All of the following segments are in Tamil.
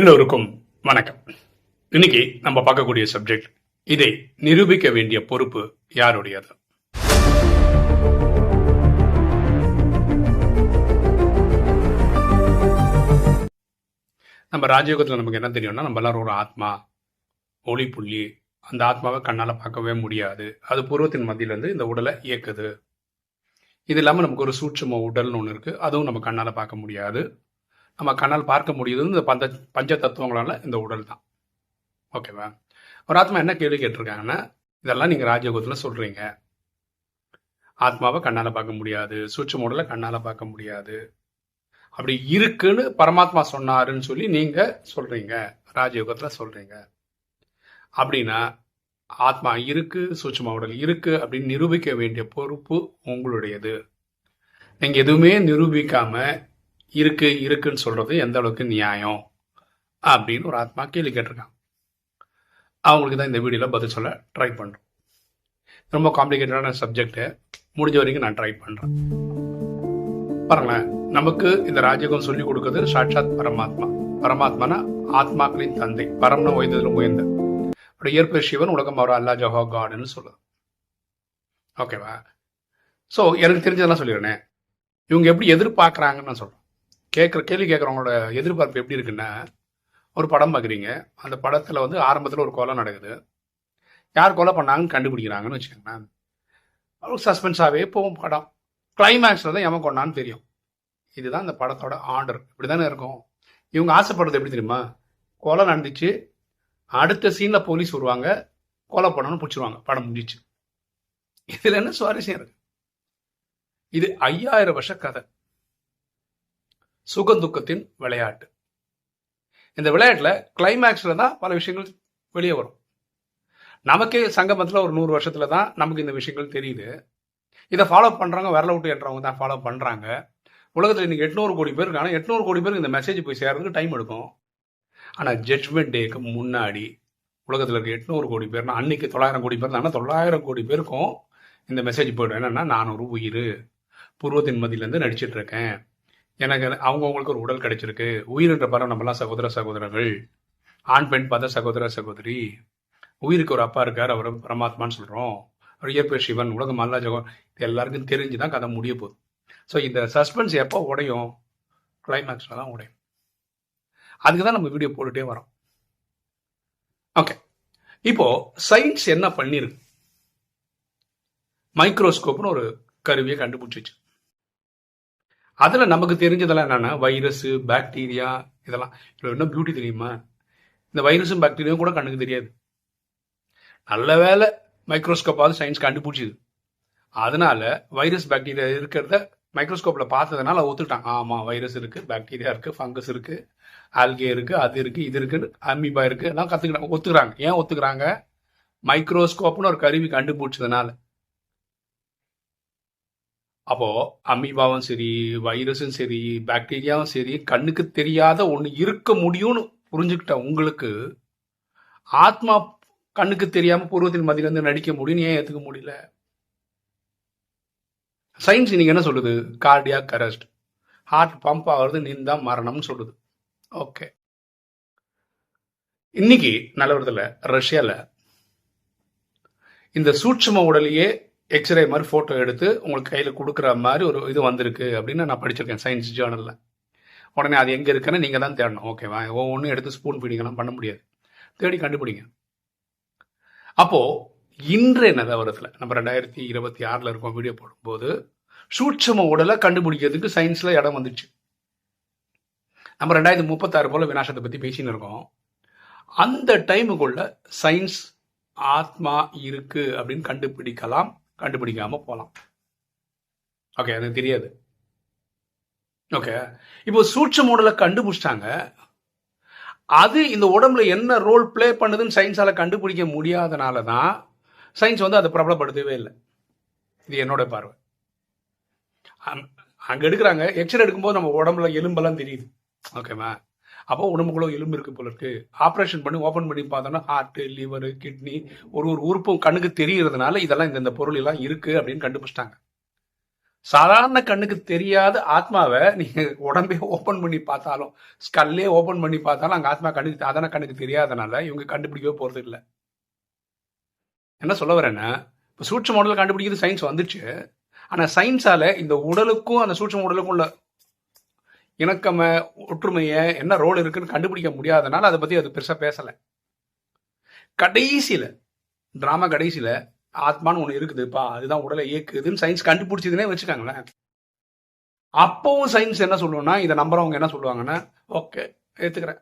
எல்லோருக்கும் வணக்கம். இன்னைக்கு நம்ம பார்க்கக்கூடிய சப்ஜெக்ட் இதை நிரூபிக்க வேண்டிய பொறுப்பு யாருடையது? நம்ம ராஜயோகத்தில் நமக்கு என்ன தெரியும்னா நம்ம எல்லாரும் ஒரு ஆத்மா ஒளி புள்ளி அந்த ஆத்மாவை கண்ணால் பார்க்கவே முடியாது. அது பூர்வத்தின் மத்தியிலேருந்து இந்த உடலை இயக்குது. இது இல்லாமல் நமக்கு ஒரு சூட்சும உடல்னு ஒன்று இருக்குது அதுவும் நம்ம கண்ணால் பார்க்க முடியாது. நம்ம கண்ணால் பார்க்க முடியுது. இந்த பஞ்ச பஞ்ச தத்துவங்களால இந்த உடல் தான். ஓகேவா ஒரு ஆத்மா என்ன கேள்வி கேட்டிருக்காங்கன்னா இதெல்லாம் நீங்கள் ராஜயோகத்தில் சொல்கிறீங்க ஆத்மாவை கண்ணால் பார்க்க முடியாது. சூட்சும உடலை கண்ணால் பார்க்க முடியாது. அப்படி இருக்குன்னு பரமாத்மா சொன்னாருன்னு சொல்லி நீங்கள் சொல்கிறீங்க ராஜயோகத்தில் சொல்கிறீங்க அப்படின்னா ஆத்மா இருக்கு சூட்சும உடல் இருக்கு அப்படின்னு நிரூபிக்க வேண்டிய பொறுப்பு உங்களுடையது. நீங்க எதுவுமே நிரூபிக்காம இருக்கு இருக்குன்னு சொல்றது எந்த அளவுக்கு நியாயம் அப்படின்னு ஒரு ஆத்மா கேள்வி கேட்டிருக்கான் அவங்களுக்கு தான் இந்த வீடியோவில் பதில் சொல்ல ட்ரை பண்ணுறோம் ரொம்ப காம்ப்ளிகேட்டடான சப்ஜெக்ட் முடிஞ்ச வரைக்கும் நான் ட்ரை பண்ணுறேன் பாருங்களேன் நமக்கு இந்த ராஜயோகம் சொல்லி கொடுக்குறது சாட்சாத் பரமாத்மா. பரமாத்மானா ஆத்மாக்களின் தந்தை. பரம்னு உயர்ந்ததில் உயர்ந்த. அப்படி இயற்பெயர் சிவன் உலகம் அவர் அல்லா ஜஹா காடுன்னு சொல்லுது. ஓகேவா ஸோ எனக்கு தெரிஞ்சதெல்லாம் சொல்லிடுறேன். இவங்க எப்படி எதிர்பார்க்குறாங்கன்னு நான் சொல்கிறேன் கேட்குற கேள்வி கேட்குறவங்களோட எதிர்பார்ப்பு எப்படி இருக்குன்னா ஒரு படம் பார்க்குறீங்க அந்த படத்தில் வந்து ஆரம்பத்தில் ஒரு கொலை நடக்குது. யார் கொலை பண்ணாங்கன்னு கண்டுபிடிக்கிறாங்கன்னு வச்சுக்கோங்களேன். ஒரு சஸ்பென்ஸாகவே போகும் படம். கிளைமேக்ஸில் தான் எவன் கொண்டான்னு தெரியும். இதுதான் இந்த படத்தோட ஆர்டர் இப்படி தானே இருக்கும். இவங்க ஆசைப்படுறது எப்படி தெரியுமா? கொலை நடந்துச்சு. அடுத்த சீனில் போலீஸ் வருவாங்க. கொலை பண்ணணும்னு பிடிச்சிருவாங்க. படம் முடிஞ்சிச்சு. இதில் என்ன சுவாரஸ்யம் இருக்கு? இது ஐயாயிரம் வருஷ கதை. சுகந்துக்கத்தின் விளையாட்டு. இந்த விளையாட்டில் கிளைமேக்ஸில் தான் பல விஷயங்கள் வெளியே வரும். நமக்கே சங்கமத்தில் ஒரு நூறு வருஷத்துல தான் நமக்கு இந்த விஷயங்கள் தெரியுது. இதை ஃபாலோ பண்ணுறவங்க விரல விட்டு என்றவங்க தான் ஃபாலோ பண்ணுறாங்க உலகத்தில் இன்னைக்கு எட்நூறு கோடி பேர் இருக்காங்க. எட்நூறு கோடி பேருக்கு இந்த மெசேஜ் போய் சேர்றதுக்கு டைம் எடுக்கும். ஆனால் ஜட்ஜ்மெண்ட் டேக்கு முன்னாடி உலகத்தில் இருக்க எட்நூறு கோடி பேர்னா அன்னைக்கு தொள்ளாயிரம் கோடி பேர் ஆனால் தொள்ளாயிரம் கோடி பேருக்கும் இந்த மெசேஜ் போய்டும். என்னென்னா நான் ஒரு உயிர். பூர்வத்தின் மதியிலேருந்து நடிச்சிட்ருக்கேன் எனக்கு அவங்கவுங்களுக்கு ஒரு உடல் கிடைச்சிருக்கு. உயிர்ன்ற படம் நம்மளாம் சகோதர சகோதரர்கள். ஆண் பெண் பத சகோதர சகோதரி. உயிருக்கு ஒரு அப்பா இருக்கார் அவர் பரமாத்மான்னு சொல்கிறோம் அவர் இயற்பெயர் சிவன் உலகம் அல்லா ஜகம் இது எல்லாருக்கும் தெரிஞ்சு தான் கதை முடிய போகுது. ஸோ இந்த சஸ்பென்ஸ் எப்போ உடையும்? கிளைமேக்ஸில் தான் உடையும். அதுக்கு தான் நம்ம வீடியோ போட்டுகிட்டே வரோம். ஓகே இப்போ சயின்ஸ் என்ன பண்ணிருக்கு? மைக்ரோஸ்கோப்னு ஒரு கருவியை கண்டுபிடிச்சிச்சு அதில் நமக்கு தெரிஞ்சதெல்லாம் என்னென்னா வைரஸு பாக்டீரியா இதெல்லாம். இதுல இன்னும் பியூட்டி தெரியுமா? இந்த வைரஸும் பாக்டீரியாவும் கூட கண்ணுக்கு தெரியாது. நல்ல வேலை மைக்ரோஸ்கோப்பாவது சயின்ஸ் கண்டுபிடிச்சிது. அதனால வைரஸ் பாக்டீரியா இருக்கிறத மைக்ரோஸ்கோப்பில் பார்த்ததுனால ஒத்துட்டான் ஆமாம் வைரஸ் இருக்குது பாக்டீரியா இருக்குது ஃபங்கஸ் இருக்குது ஆல்கே இருக்குது அது இருக்குது இது இருக்கு அமீபா இருக்குது எல்லாம் கற்றுக்கிறாங்க ஒத்துக்கிறாங்க. ஏன் ஒத்துக்கிறாங்க? மைக்ரோஸ்கோப்னு ஒரு கருவி கண்டுபிடிச்சதுனால. அப்போ அமீபாவும் சரி வைரஸும் சரி பாக்டீரியாவும் சரி கண்ணுக்கு தெரியாத ஒன்று இருக்க முடியும்னு புரிஞ்சுக்கிட்ட உங்களுக்கு ஆத்மா கண்ணுக்கு தெரியாம பூர்வத்தின் மதியிலிருந்து நடிக்க முடியும்னு ஏன் ஏத்துக்க முடியல? சயின்ஸ் நீங்க என்ன சொல்லுது? கார்டியாக் அரெஸ்ட் ஹார்ட் பம்ப் ஆகுறது தான் மரணம்னு சொல்லுது. ஓகே இன்னைக்கு நிலவரத்தில் ரஷ்யால இந்த சூட்சம உடலையே எக்ஸ்ரே மாதிரி ஃபோட்டோ எடுத்து உங்களுக்கு கையில் கொடுக்குற மாதிரி ஒரு இது வந்திருக்கு அப்படின்னு நான் படிச்சிருக்கேன் சயின்ஸ் ஜேர்னலில் உடனே அது எங்கே இருக்குன்னு நீங்கள் தான் தேடணும். ஓகேவா ஒவ்வொன்றும் எடுத்து ஸ்பூன் ஃபீடிங்கெல்லாம் பண்ண முடியாது. தேடி கண்டுபிடிங்க. அப்போது இன்றைய நிலவரத்தில் நம்ம ரெண்டாயிரத்தி இருபத்தி ஆறில் இருக்கோம் வீடியோ போடும்போது சூட்சம உடலை கண்டுபிடிக்கிறதுக்கு சயின்ஸில் இடம் வந்துச்சு. நம்ம ரெண்டாயிரத்தி முப்பத்தாறு போல வினாசத்தை பற்றி பேசின்னு இருக்கோம். அந்த டைமுக்குள்ள சயின்ஸ் ஆத்மா இருக்குது அப்படின்னு கண்டுபிடிக்கலாம். கண்டுபிடிக்காம போகலாம் ஓகே எனக்கு தெரியாது. ஓகே இப்போ சூட்சம உடலை கண்டுபிடிச்சிட்டாங்க. அது இந்த உடம்புல என்ன ரோல் ப்ளே பண்ணுதுன்னு சயின்ஸால் கண்டுபிடிக்க முடியாதனால தான் சயின்ஸ் வந்து அதை பிரபலப்படுத்தவே இல்லை. இது என்னோட பார்வை. அங்கே எடுக்கிறாங்க. எக்ஸ்ரே எடுக்கும்போது நம்ம உடம்புல எலும்பெல்லாம் தெரியுது. ஓகேவா அப்போ உடம்புக்குள்ள எலும்பு இருக்கு போல இருக்கு. ஆப்ரேஷன் பண்ணி ஓபன் பண்ணி பார்த்தோம்னா ஹார்ட் லிவர் கிட்னி ஒரு ஒரு உறுப்பும் கண்ணுக்கு தெரியறதுனால இதெல்லாம் இந்த பொருள் எல்லாம் இருக்கு அப்படின்னு கண்டுபிடிச்சிட்டாங்க. சாதாரண கண்ணுக்கு தெரியாத ஆத்மாவை நீங்க உடம்பே ஓப்பன் பண்ணி பார்த்தாலும் ஸ்கல்லே ஓப்பன் பண்ணி பார்த்தாலும் அங்கே ஆத்மா கண்ணுக்கு சாதாரண கண்ணுக்கு தெரியாதனால இவங்க கண்டுபிடிக்கவே போறது இல்லை. என்ன சொல்ல வரேன்னா இப்போ சூட்ச மாடல் கண்டுபிடிக்கிறது சயின்ஸ் வந்துச்சு. ஆனால் சயின்ஸால இந்த உடலுக்கும் அந்த சூட்ச உடலுக்கும் உள்ள இணக்கம ஒற்றுமையை என்ன ரோல் இருக்குன்னு கண்டுபிடிக்க முடியாதனால அதை பத்தி அது பெருசா பேசல. கடைசியில டிராமா கடைசியில ஆத்மான்னு ஒண்ணு இருக்குதுப்பா அதுதான் உடலை இயக்குதுன்னு சயின்ஸ் கண்டுபிடிச்சதுன்னே வச்சுக்காங்களேன். அப்பவும் சயின்ஸ் என்ன சொல்லுவோம்னா இதை நம்புறவங்க என்ன சொல்லுவாங்கன்னா ஓகே ஏத்துக்கிறேன்.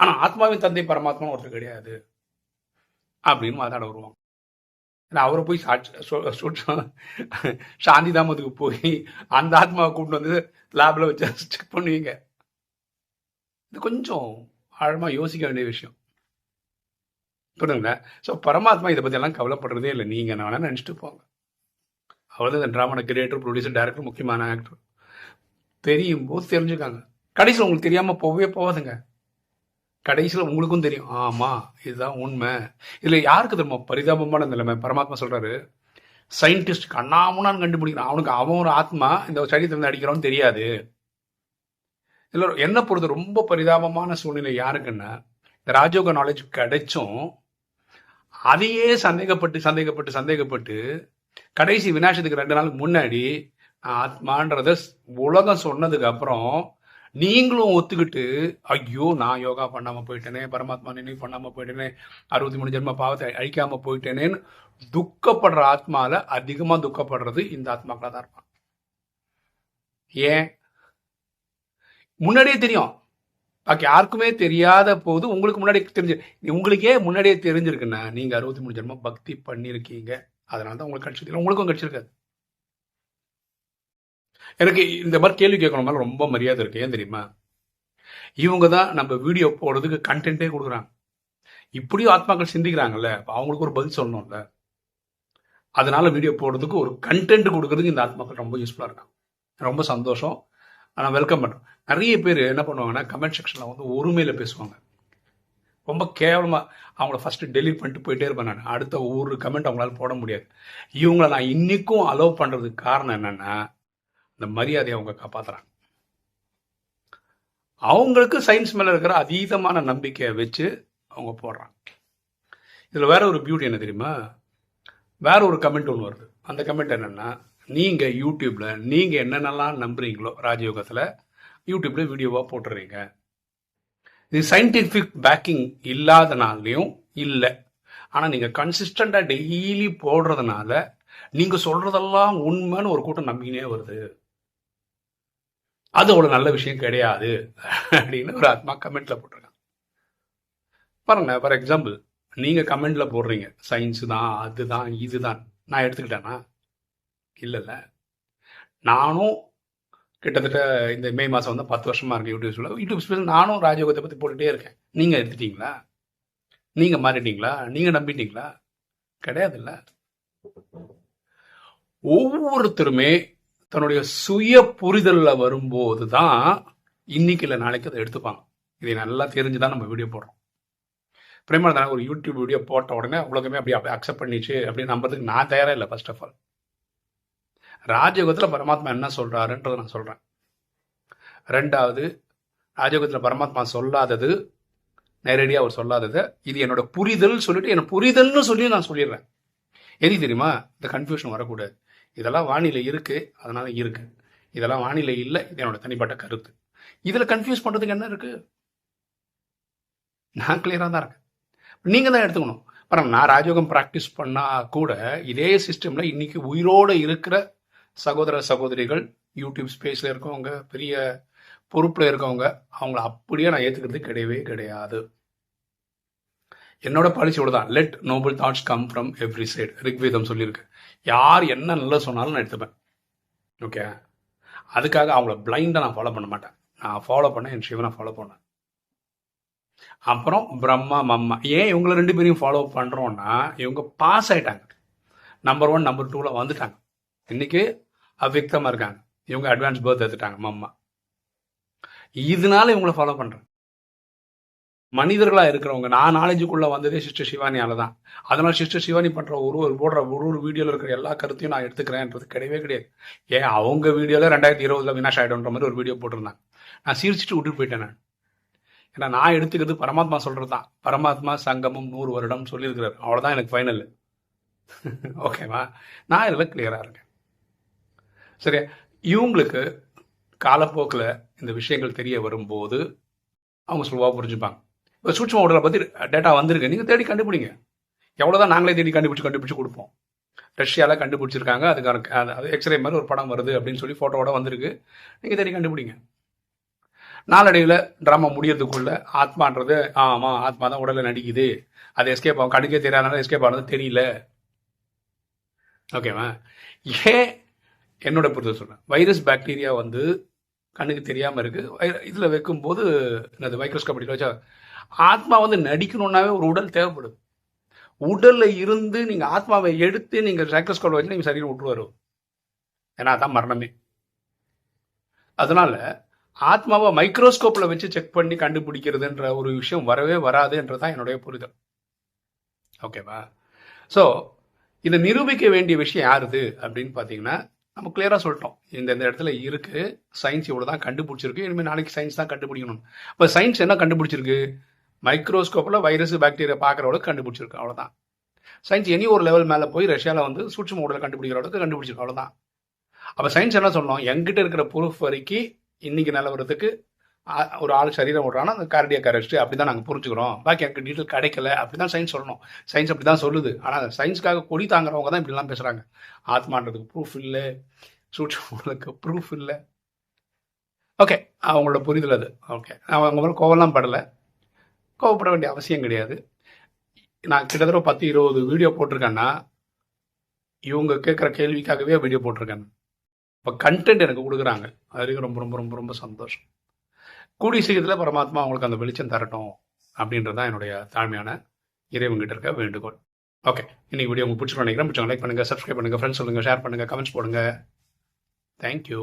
ஆனா ஆத்மாவின் தந்தை பரமாத்மா ஒருத்தர் கிடையாது அப்படின்னு வாதாட வருவாங்க. ஏன்னா அவரை போய் சாட்சி சாந்தி தாமத்துக்கு போய் அந்த ஆத்மாவை கூப்பிட்டு வந்து லேபில் வச்சு செக் பண்ணுவீங்க. இது கொஞ்சம் ஆழமாக யோசிக்க வேண்டிய விஷயம். புரியுதுங்களா? ஸோ பரமாத்மா இதை பத்தி எல்லாம் கவலைப்படுறதே இல்லை. நீங்கள் நான் வேணால் நினச்சிட்டு போங்க. அவ்வளோதான் தான் இந்த ட்ராமான கிரியேட்டர் ப்ரொடியூசர் டேரக்டர் முக்கியமான ஆக்டர் தெரியும் போது தெரிஞ்சுக்காங்க. கடைசியில் உங்களுக்கு தெரியாமல் போகவே போகாதுங்க. கடைசியில் உங்களுக்கும் தெரியும். ஆமாம் இதுதான் உண்மை. இதில் யாருக்கு தெரியுமா? பரிதாபமான நிலைமை? பரமாத்மா சொல்கிறாரு சயின்டிஸ்ட் கண்ணாமுன்னு கண்டுபிடிக்கிறான். அவனுக்கு அவன் ஒரு ஆத்மா இந்த சரீரத்தில் அடிக்கிறான்னு தெரியாது. இல்லை என்ன பொறுத்த ரொம்ப பரிதாபமான சூழ்நிலை யாருக்குன்னா இந்த ராஜயோக நாலேஜ் கிடைச்சும் அதையே சந்தேகப்பட்டு சந்தேகப்பட்டு சந்தேகப்பட்டு கடைசி விநாசத்துக்கு ரெண்டு நாளுக்கு முன்னாடி ஆத்மான்றத உலகம் சொன்னதுக்கு அப்புறம் நீங்களும் ஒத்துக்கிட்டு ஐயோ நான் யோகா பண்ணாம போயிட்டேனே பரமாத்மா நினைவு பண்ணாம போயிட்டேனே அறுபத்தி மூணு ஜென்ம பாவத்தை அழிக்காம போயிட்டேனேன்னு துக்கப்படுற ஆத்மால அதிகமா துக்கப்படுறது இந்த ஆத்மாக்களாக தான் இருப்பான் ஏன்? முன்னாடியே தெரியும். பாக்கி யாருக்குமே தெரியாத போது உங்களுக்கு முன்னாடி தெரிஞ்சு உங்களுக்கே முன்னாடியே தெரிஞ்சிருக்குன்னா நீங்க அறுபத்தி மூணு ஜென்மம் பக்தி பண்ணியிருக்கீங்க அதனால தான் உங்களுக்கு கிடைச்சது உங்களுக்கும் கழிச்சிருக்காது. எனக்கு இந்த மாதிரி கேள்வி கேட்கணும் மேலே ரொம்ப மரியாதை இருக்கு. ஏன் தெரியுமா? இவங்க தான் நம்ம வீடியோ போடுறதுக்கு கண்டென்ட்டே கொடுக்குறாங்க. இப்படியும் ஆத்மாக்கள் சிந்திக்கிறாங்கல்ல அவங்களுக்கு ஒரு பதில் சொல்லணும்ல. அதனால வீடியோ போடுறதுக்கு ஒரு கண்டென்ட் கொடுக்கறதுக்கு இந்த ஆத்மாக்கள் ரொம்ப யூஸ்ஃபுல்லாக இருக்கும் ரொம்ப சந்தோஷம். நான் வெல்கம் பண்ணுறோம் நிறைய பேர் என்ன பண்ணுவாங்கன்னா கமெண்ட் செக்ஷனில் வந்து ஒருமையில் பேசுவாங்க. ரொம்ப கேவலமாக அவங்கள ஃபஸ்ட்டு டெலிட் பண்ணிட்டு போயிட்டே இருப்பேன் நான். அடுத்த ஒரு கமெண்ட் அவங்களால போட முடியாது. இவங்கள நான் இன்றைக்கும் அலோவ் பண்ணுறதுக்கு காரணம் என்னென்னா இந்த மரியாதையை அவங்க காப்பாத்துறாங்க. அவங்களுக்கு சயின்ஸ் மேல இருக்கிற அதீதமான நம்பிக்கையை வச்சு அவங்க போடுறாங்க. இதுல வேற ஒரு பியூட்டி என்ன தெரியுமா? வேற ஒரு கமெண்ட் ஒன்று வருது. அந்த கமெண்ட் என்னன்னா நீங்க யூடியூப்ல நீங்க என்னென்னலாம் நம்புறீங்களோ ராஜயோகத்துல யூடியூப்ல வீடியோவா போட்டுறீங்க. இது சயின்டிஃபிக் பேக்கிங் இல்லாதனாலையும் இல்லை. ஆனா நீங்க கன்சிஸ்டண்டா டெய்லி போடுறதுனால நீங்க சொல்றதெல்லாம் உண்மைன்னு ஒரு கூட்டம் நம்பிக்கினே வருது. அது அவ்வளோ நல்ல விஷயம் கிடையாது. அப்படின்னு ஒரு ஆத்மா கமெண்ட்டில் போட்டிருக்காங்க பாருங்க ஃபார் எக்ஸாம்பிள் நீங்கள் கமெண்ட்டில் போடுறீங்க. சயின்ஸு தான் அதுதான் இதுதான் நான் எடுத்துக்கிட்டேன்னா இல்லைல்ல நானும் கிட்டத்தட்ட இந்த மே மாதம் வந்து பத்து வருஷமாக இருக்கு யூடியூப் யூடியூப் ஸ்பேஸ் நானும் ராஜயோகத்தை பற்றி போட்டுகிட்டே இருக்கேன். நீங்கள் எடுத்துட்டீங்களா? நீங்கள் மாறிட்டீங்களா? நீங்கள் நம்பிட்டீங்களா? கிடையாதுல்ல. ஒவ்வொருத்தருமே தன்னுடைய சுய புரிதலில் வரும்போது தான் இன்னைக்கு இல்லை நாளைக்கு அதை எடுத்துப்பாங்க. இதை நல்லா தெரிஞ்சு தான் நம்ம வீடியோ போடுறோம். பிரேமதான ஒரு யூடியூப் வீடியோ போட்ட உடனே உலகமே அப்படி அப்படியே அக்செப்ட் பண்ணிச்சு அப்படின்னு நம்புறதுக்கு நான் தயாராக இல்லை ஃபர்ஸ்ட் ஆஃப் ஆல் ராஜயோகத்தில் பரமாத்மா என்ன சொல்கிறாருன்றதை நான் சொல்கிறேன் ரெண்டாவது ராஜயோகத்தில் பரமாத்மா சொல்லாதது நேரடியாக அவர் சொல்லாதது இது என்னோட புரிதல் சொல்லிட்டு என்ன புரிதல்னு சொல்லி நான் சொல்லிடுறேன். எது தெரியுமா? இந்த கன்ஃபியூஷன் வரக்கூடாது. இதெல்லாம் வானிலை இருக்கு அதனால இருக்கு. இதெல்லாம் வானிலை இல்லை இது என்னோட தனிப்பட்ட கருத்து. இதில் கன்ஃபியூஸ் பண்ணுறதுக்கு என்ன இருக்கு? நான் கிளியராக தான் இருக்கேன். நீங்கள் தான் எடுத்துக்கணும். பாருங்க நான் ராஜயோகம் ப்ராக்டிஸ் பண்ணால் கூட இதே சிஸ்டமில் இன்னைக்கு உயிரோட இருக்கிற சகோதர சகோதரிகள் யூடியூப் ஸ்பேஸில் இருக்கவங்க பெரிய பொறுப்பில் இருக்கவங்க அவங்கள அப்படியே நான் ஏற்றுக்கிறது கிடையவே கிடையாது. என்னோட பாலிசியோட தான். Let noble thoughts come from every side ரிக்வேதம் சொல்லியிருக்கு. யார் என்ன நல்லா சொன்னாலும் நான் எடுத்துப்பேன். ஓகே அதுக்காக அவங்கள பிளைண்டாக நான் ஃபாலோ பண்ண மாட்டேன். நான் ஃபாலோ பண்ணேன் என் சிவனை ஃபாலோ பண்ணேன். அப்புறம் பிரம்மா மம்மா. ஏன் இவங்களை ரெண்டு பேரையும் ஃபாலோ பண்ணுறோன்னா இவங்க பாஸ் ஆகிட்டாங்க நம்பர் ஒன் நம்பர் டூவில் வந்துட்டாங்க. இன்னைக்கு அவ்வியக்தமா இருக்காங்க. இவங்க அட்வான்ஸ் பர்த் எடுத்துட்டாங்க மம்மா. இதனால இவங்கள ஃபாலோ பண்ணுறேன் மனிதர்களா இருக்கிறவங்க. நான் நாலேஜுக்குள்ள வந்ததே சிஸ்டர் சிவானியால தான் அதனால சிஸ்டர் சிவானி பண்ற ஒரு ஒரு போடுற ஒரு ஒரு வீடியோல இருக்கிற எல்லா கருத்தையும் நான் எடுத்துக்கிறேன்ன்றது கிடையவே கிடையாது. ஏன்? அவங்க வீடியோல ரெண்டாயிரத்தி இருபதுல வினாஷ் ஆயிடும்ன்ற மாதிரி ஒரு வீடியோ போட்டிருந்தாங்க. நான் சிரிச்சிட்டு விட்டுட்டு போயிட்டேன் நான். ஏன்னா நான் எடுத்துக்கிறது பரமாத்மா சொல்றது தான் பரமாத்மா சங்கமம் நூறு வருடம் சொல்லியிருக்கிறார். அவ்வளோதான் எனக்கு ஃபைனல் ஓகேவா நான் இதில் கிளியராக இருக்கேன். சரி இவங்களுக்கு காலப்போக்கில் இந்த விஷயங்கள் தெரிய வரும்போது அவங்க சுலுவாக புரிஞ்சுப்பாங்க. சூட்சம உடலை பற்றி டேட்டா வந்திருக்கு. நீங்கள் தேடி கண்டுபிடிங்க. எவ்வளோதான் நாங்களே தேடி கண்டுபிடிச்சு கண்டுபிடிச்சு கொடுப்போம். ரஷ்யாவில் கண்டுபிடிச்சிருக்காங்க. அதுக்கான அது- எக்ஸ்ரே மாதிரி ஒரு படம் வருது அப்படின்னு சொல்லி ஃபோட்டோவோட வந்திருக்கு. நீங்கள் தேடி கண்டுபிடிங்க. நாளடைவில் ட்ராமா முடியறதுக்குள்ள ஆத்மான்றது ஆமாம் ஆத்மா தான் உடலில் நடிக்குது. அது எஸ்கேப் ஆகும். கண்ணுக்கே தெரியாதனால எஸ்கேப் ஆனது தெரியல. ஓகேவா ஏன்? என்னோட பொறுத்த சொல்கிறேன் வைரஸ் பாக்டீரியா வந்து கண்ணுக்கு தெரியாமல் இருக்குது இதில் வைக்கும்போது என்னது மைக்ரோஸ்கோப் வச்சா ஆத்மா வந்து நடிக்கணும்னாவே ஒரு உடல் தேவைப்படுது. உடல்ல இருந்து நீங்க ஆத்மாவை எடுத்து நீங்க கொள்ள வச்சு நீங்க சரீரம் விட்டுருவாரு ஏன்னா அதான் மரணமே. அதனால ஆத்மாவை மைக்ரோஸ்கோப்ல வச்சு செக் பண்ணி கண்டுபிடிக்கிறதுன்ற ஒரு விஷயம் வரவே வராதுன்றதான் என்னுடைய புரிதல். ஓகேவா ஸோ இதை நிரூபிக்க வேண்டிய விஷயம் யாருது? அப்படின்னு பார்த்தீங்கன்னா நம்ம கிளியராக சொல்லிட்டோம். இந்த இந்த இடத்துல இருக்கு. சயின்ஸ் இவ்வளோ தான் கண்டுபிடிச்சிருக்கு. இனிமேல் நாளைக்கு சயின்ஸ் தான் கண்டுபிடிக்கணும். இப்போ சயின்ஸ் என்ன கண்டுபிடிச்சிருக்கு? மைக்ரோஸ்கோப்பில் வைரஸ் பாக்டீரியா பார்க்குற அளவுக்கு கண்டுபிடிச்சிருக்கு அவ்வளோதான் சயின்ஸ் இனி ஒரு லெவல் மேலே போய் ரஷ்யாவில் வந்து சூட்சம் உடலை கண்டுபிடிக்கிற அளவுக்கு கண்டுபிடிச்சிருக்கு அவ்வளோதான் அப்போ சயின்ஸ் என்ன சொன்னோம் எங்கிட்ட இருக்கிற ப்ரூஃப் வரைக்கும் இன்னைக்கு நிலவரத்துக்கு ஆ- ஒரு ஆள் சரீரம் விடுறான்னா அந்த கார்டியாக அரெஸ்ட் அப்படி தான் நாங்கள் புரிஞ்சுக்கிறோம். பாக்கி எனக்கு டீட்டெயில் கிடைக்கல அப்படி தான் சயின்ஸ் சொல்லணும். சயின்ஸ் அப்படி தான் சொல்லுது. ஆனால் சயின்ஸ்க்காக கொடி தாங்குறவங்க தான் இப்படிலாம் பேசுகிறாங்க ஆத்மான்றதுக்கு ப்ரூஃப் இல்லை சூட்சமங்களுக்கு ப்ரூஃப் இல்லை. ஓகே அவங்களோட புரிதல் அது. ஓகே அவங்க மேலே கோவம்லாம் படலை. கோவப்பட வேண்டிய அவசியம் கிடையாது. நான் கிட்டத்தட்ட பத்து இருபது வீடியோ போட்டிருக்கேன்னா இவங்க கேட்குற கேள்விக்காகவே வீடியோ போட்டிருக்கேன். இப்போ கண்டென்ட் எனக்கு கொடுக்குறாங்க. அதுக்கு ரொம்ப ரொம்ப ரொம்ப ரொம்ப சந்தோஷம். கூடிய சீக்கிரத்தில் பரமாத்மா அவங்களுக்கு அந்த வெளிச்சம் தரட்டும் அப்படின்றது தான் என்னுடைய தாழ்மையான இறைவங்கிட்ட இருக்க வேண்டுகோள். ஓகே இன்னைக்கு வீடியோ உங்களுக்கு பிடிச்சிருக்கோம் நினைக்கிறேன். பிடிச்சவங்க லைக் பண்ணுங்கள் சப்ஸ்கிரைப் பண்ணுங்கள் ஃப்ரெண்ட்ஸ் சொல்லுங்கள் ஷேர் பண்ணுங்கள் கமெண்ட்ஸ் போடுங்க. தேங்க்யூ